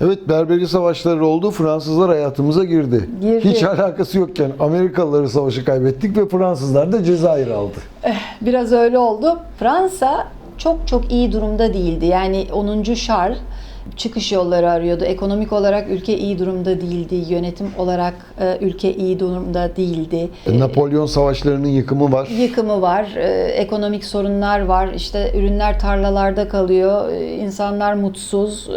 Evet Berberi savaşları oldu. Fransızlar hayatımıza girdi. Girdi. Hiç alakası yokken Amerikalıları savaşı kaybettik ve Fransızlar da Cezayir aldı. Biraz öyle oldu. Fransa çok çok iyi durumda değildi. Yani 10. Charles çıkış yolları arıyordu. Ekonomik olarak ülke iyi durumda değildi. Yönetim olarak e, ülke iyi durumda değildi. E, Napolyon savaşlarının yıkımı var. Yıkımı var, e, ekonomik sorunlar var, işte ürünler tarlalarda kalıyor, insanlar mutsuz,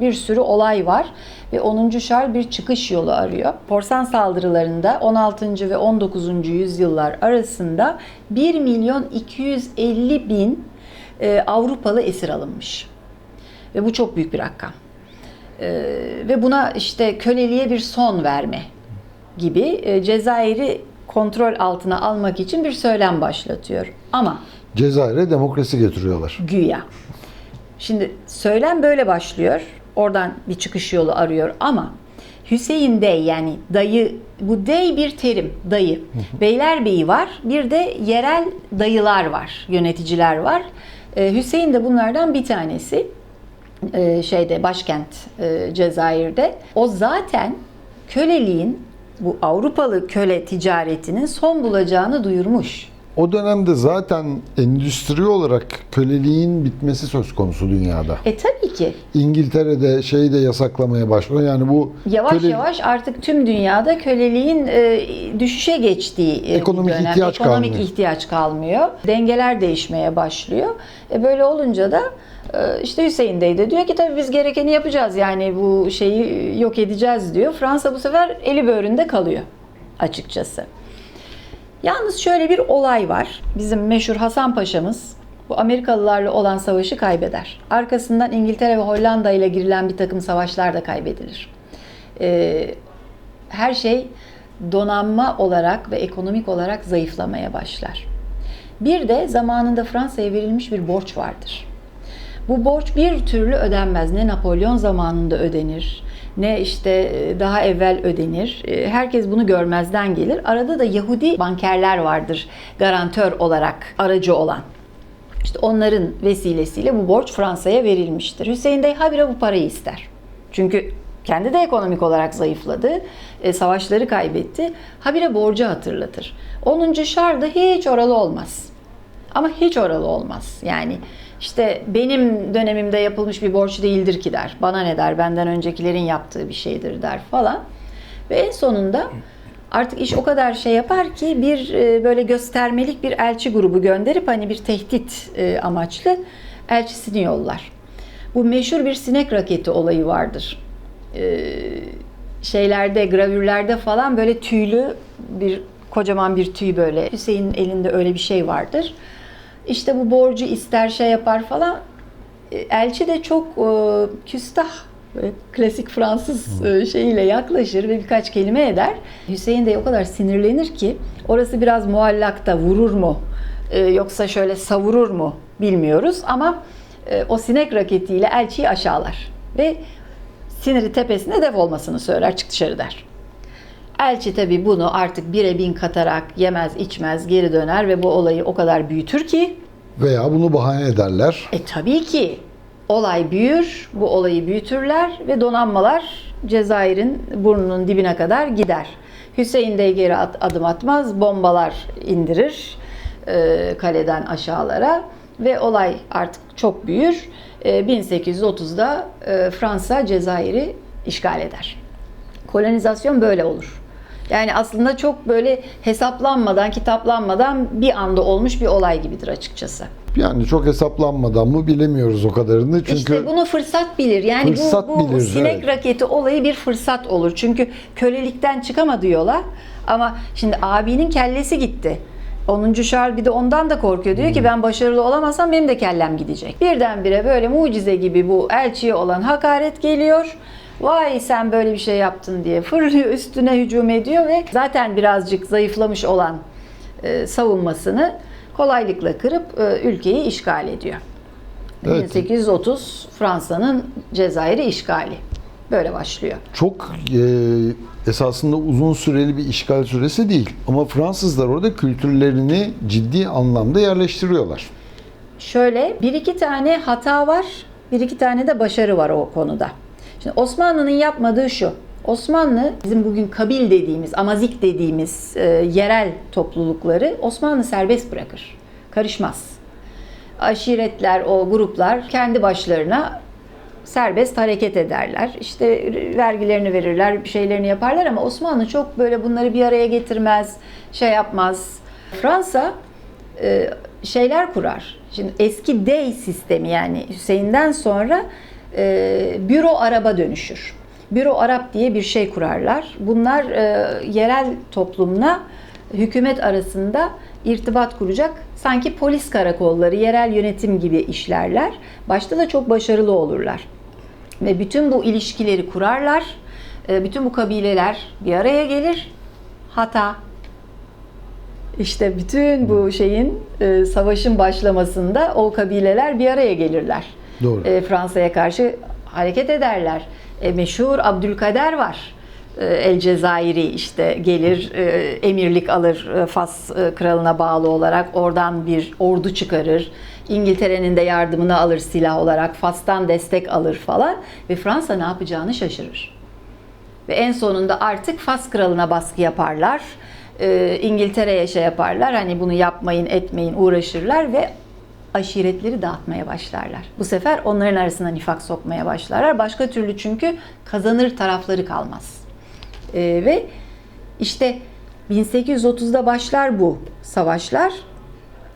bir sürü olay var. Ve 10. Charles bir çıkış yolu arıyor. Korsan saldırılarında 16. ve 19. yüzyıllar arasında 1 milyon 250 bin Avrupalı esir alınmış. Ve bu çok büyük bir rakam. E, ve buna işte köleliğe bir son verme gibi e, Cezayir'i kontrol altına almak için bir söylem başlatıyor. Ama Cezayir'e demokrasi getiriyorlar. güya. Şimdi söylem böyle başlıyor. Oradan bir çıkış yolu arıyor ama Hüseyin Dey yani dayı bu dey bir terim dayı. Beylerbeyi var. Bir de yerel dayılar var. Yöneticiler var. Ee, Hüseyin de bunlardan bir tanesi. Ee, şeyde başkent e, Cezayir'de. O zaten köleliğin bu Avrupalı köle ticaretinin son bulacağını duyurmuş. O dönemde zaten endüstri olarak köleliğin bitmesi söz konusu dünyada. E tabii ki İngiltere'de şeyi de yasaklamaya başlıyor. Yani bu Yavaş köle- yavaş artık tüm dünyada köleliğin e, düşüşe geçtiği e, Ekonomik dönem. ihtiyaç Ekonomik kalmıyor. ihtiyaç kalmıyor. Dengeler değişmeye başlıyor. E böyle olunca da e, işte Hüseyin Bey de diyor ki tabii biz gerekeni yapacağız yani bu şeyi yok edeceğiz diyor. Fransa bu sefer eli böğründe kalıyor açıkçası. Yalnız şöyle bir olay var. Bizim meşhur Hasan Paşa'mız bu Amerikalılarla olan savaşı kaybeder. Arkasından İngiltere ve Hollanda ile girilen bir takım savaşlar da kaybedilir. Ee, her şey donanma olarak ve ekonomik olarak zayıflamaya başlar. Bir de zamanında Fransa'ya verilmiş bir borç vardır. Bu borç bir türlü ödenmez. Ne Napolyon zamanında ödenir, ne işte e, daha evvel ödenir. E, Herkes bunu görmezden gelir. Arada da Yahudi bankerler vardır garantör olarak aracı olan. İşte onların vesilesiyle bu borç Fransa'ya verilmiştir. Hüseyin Bey habire bu parayı ister. Çünkü kendi de ekonomik olarak zayıfladı, e, savaşları kaybetti. Habire borcu hatırlatır. 10. Charles da hiç oralı olmaz. Ama hiç oralı olmaz. Yani işte benim dönemimde yapılmış bir borç değildir ki der. Bana ne der, benden öncekilerin yaptığı bir şeydir der falan. Ve en sonunda artık iş o kadar şey yapar ki bir e, böyle göstermelik bir elçi grubu gönderip hani bir tehdit e, amaçlı elçisini yollar. Bu meşhur bir sinek raketi olayı vardır. E, şeylerde, gravürlerde falan böyle tüylü bir kocaman bir tüy böyle. Hüseyin'in elinde öyle bir şey vardır. İşte bu borcu ister şey yapar falan. E, Elçi de çok e, küstah, böyle klasik Fransız e, şeyiyle yaklaşır ve birkaç kelime eder. Hüseyin de o kadar sinirlenir ki orası biraz muallakta vurur mu e, yoksa şöyle savurur mu bilmiyoruz ama e, o sinek raketiyle elçiyi aşağılar ve siniri tepesine defolmasını söyler çık dışarı der. Elçi tabi bunu artık bire bin katarak yemez içmez geri döner ve bu olayı o kadar büyütür ki Veya bunu bahane ederler. e tabii ki olay büyür, bu olayı büyütürler ve donanmalar Cezayir'in burnunun dibine kadar gider. Hüseyin de geri at- adım atmaz, bombalar indirir e, kaleden aşağılara ve olay artık çok büyür. E, 1830'da e, Fransa Cezayir'i işgal eder. Kolonizasyon böyle olur. Yani aslında çok böyle hesaplanmadan, kitaplanmadan bir anda olmuş bir olay gibidir açıkçası. Yani çok hesaplanmadan mı bilemiyoruz o kadarını. Çünkü İşte bunu fırsat bilir. Yani Fırsat bu, bu bilir, sinek evet. raketi olayı bir fırsat olur. Çünkü kölelikten çıkamadı yola. Ama şimdi abinin kellesi gitti. 10. Charles bir de ondan da korkuyor. Diyor Hmm. ki ben başarılı olamazsam benim de kellem gidecek. Birdenbire böyle mucize gibi bu elçiye olan hakaret geliyor. Vay sen böyle bir şey yaptın diye fırlıyor üstüne hücum ediyor ve zaten birazcık zayıflamış olan e, savunmasını kolaylıkla kırıp e, ülkeyi işgal ediyor. Evet. 1830 Fransa'nın Cezayir'i işgali. Böyle başlıyor. çok e, esasında uzun süreli bir işgal süresi değil. Ama Fransızlar orada kültürlerini ciddi anlamda yerleştiriyorlar. Şöyle bir iki tane hata var, bir iki tane de başarı var o konuda. Şimdi Osmanlı'nın yapmadığı şu. Osmanlı bizim bugün kabil dediğimiz, amazik dediğimiz e, yerel toplulukları Osmanlı serbest bırakır. Karışmaz. Aşiretler, o gruplar kendi başlarına serbest hareket ederler. İşte vergilerini verirler, bir şeylerini yaparlar ama Osmanlı çok böyle bunları bir araya getirmez, şey yapmaz. Fransa e, şeyler kurar. Şimdi eski dey sistemi yani Hüseyin'den sonra e, büro araba dönüşür. Büro Arap diye bir şey kurarlar. Bunlar e, yerel toplumla hükümet arasında irtibat kuracak sanki polis karakolları, yerel yönetim gibi işlerler. Başta da çok başarılı olurlar. Ve bütün bu ilişkileri kurarlar. E, Bütün bu kabileler bir araya gelir. Hata, işte bütün bu şeyin e, savaşın başlamasında o kabileler bir araya gelirler. Doğru. E, Fransa'ya karşı hareket ederler. E, meşhur Abdülkader var. E, El Cezayiri işte gelir e, emirlik alır e, Fas e, kralına bağlı olarak oradan bir ordu çıkarır. İngiltere'nin de yardımını alır silah olarak Fas'tan destek alır falan ve Fransa ne yapacağını şaşırır. Ve en sonunda artık Fas kralına baskı yaparlar. Ee, İngiltere'ye şey yaparlar. Hani bunu yapmayın, etmeyin, uğraşırlar ve aşiretleri dağıtmaya başlarlar. Bu sefer onların arasına nifak sokmaya başlarlar. Başka türlü çünkü kazanır tarafları kalmaz. Ee, ve işte 1830'da başlar bu savaşlar.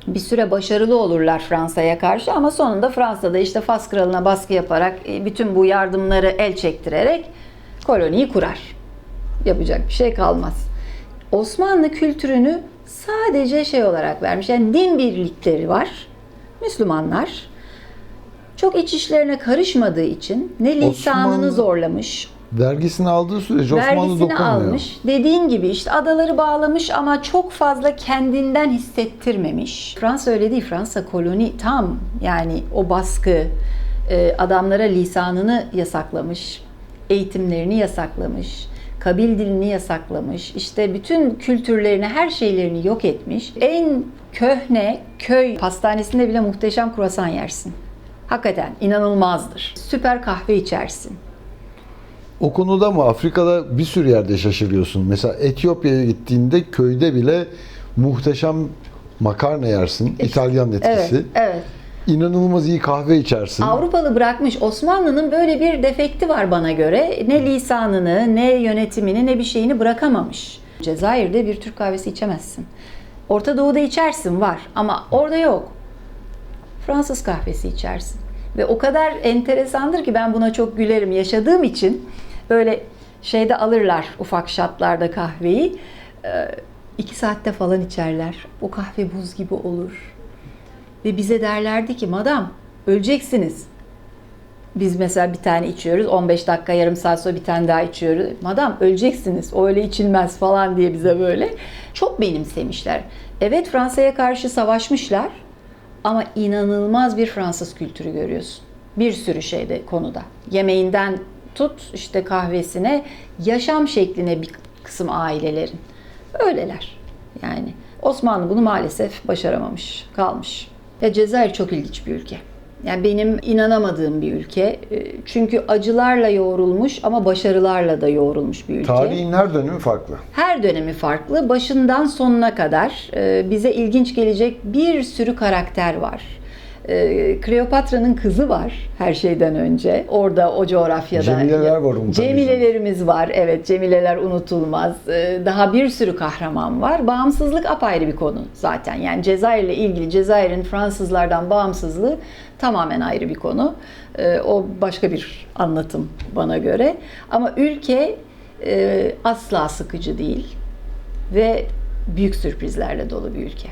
Bir süre başarılı olurlar Fransa'ya karşı ama sonunda Fransa'da işte Fas kralına baskı yaparak e, bütün bu yardımları el çektirerek koloniyi kurar. Yapacak bir şey kalmaz. Osmanlı kültürünü sadece şey olarak vermiş. Yani din birlikleri var. Müslümanlar. Çok iç işlerine karışmadığı için ne lisanını Osmanlı- zorlamış, Vergisini aldığı sürece Osmanlı vergisini dokunmuyor. almış. Dediğin gibi işte adaları bağlamış ama çok fazla kendinden hissettirmemiş. Fransa öyle değil. Fransa koloni tam yani o baskı e, adamlara lisanını yasaklamış. Eğitimlerini yasaklamış. Kabil dilini yasaklamış. işte bütün kültürlerini, her şeylerini yok etmiş. En köhne köy pastanesinde bile muhteşem kruvasan yersin. Hakikaten inanılmazdır. Süper kahve içersin. O konuda mı Afrika'da bir sürü yerde şaşırıyorsun. Mesela Etiyopya'ya gittiğinde köyde bile muhteşem makarna yersin. İtalyan etkisi. Evet, evet. İnanılmaz iyi kahve içersin. Avrupalı bırakmış. Osmanlı'nın böyle bir defekti var bana göre. Ne lisanını, ne yönetimini, ne bir şeyini bırakamamış. Cezayir'de bir Türk kahvesi içemezsin. Orta Doğu'da içersin var ama orada yok. Fransız kahvesi içersin. Ve o kadar enteresandır ki ben buna çok gülerim. Yaşadığım için böyle şeyde alırlar ufak şatlarda kahveyi. Ee, iki saatte falan içerler. O kahve buz gibi olur. Ve bize derlerdi ki madam öleceksiniz. Biz mesela bir tane içiyoruz. 15 dakika yarım saat sonra bir tane daha içiyoruz. Madam öleceksiniz. O öyle içilmez falan diye bize böyle. Çok benimsemişler. Evet Fransa'ya karşı savaşmışlar. Ama inanılmaz bir Fransız kültürü görüyorsun. Bir sürü şeyde konuda. Yemeğinden tut işte kahvesine, yaşam şekline bir kısım ailelerin. Öyleler. Yani Osmanlı bunu maalesef başaramamış, kalmış. Ya Cezayir çok ilginç bir ülke. Yani benim inanamadığım bir ülke. E, Çünkü acılarla yoğrulmuş ama başarılarla da yoğrulmuş bir ülke. Tarihin her dönemi farklı. Her dönemi farklı. Başından sonuna kadar e, bize ilginç gelecek bir sürü karakter var. E, Kleopatra'nın kızı var her şeyden önce. Orada o coğrafyada. Cemileler var unutamayacağım. Cemilelerimiz var. Evet, Cemileler unutulmaz. E, Daha bir sürü kahraman var. Bağımsızlık apayrı bir konu zaten. Yani Cezayir'le ilgili Cezayir'in Fransızlardan bağımsızlığı tamamen ayrı bir konu. E, O başka bir anlatım bana göre. Ama ülke e, asla sıkıcı değil ve büyük sürprizlerle dolu bir ülke.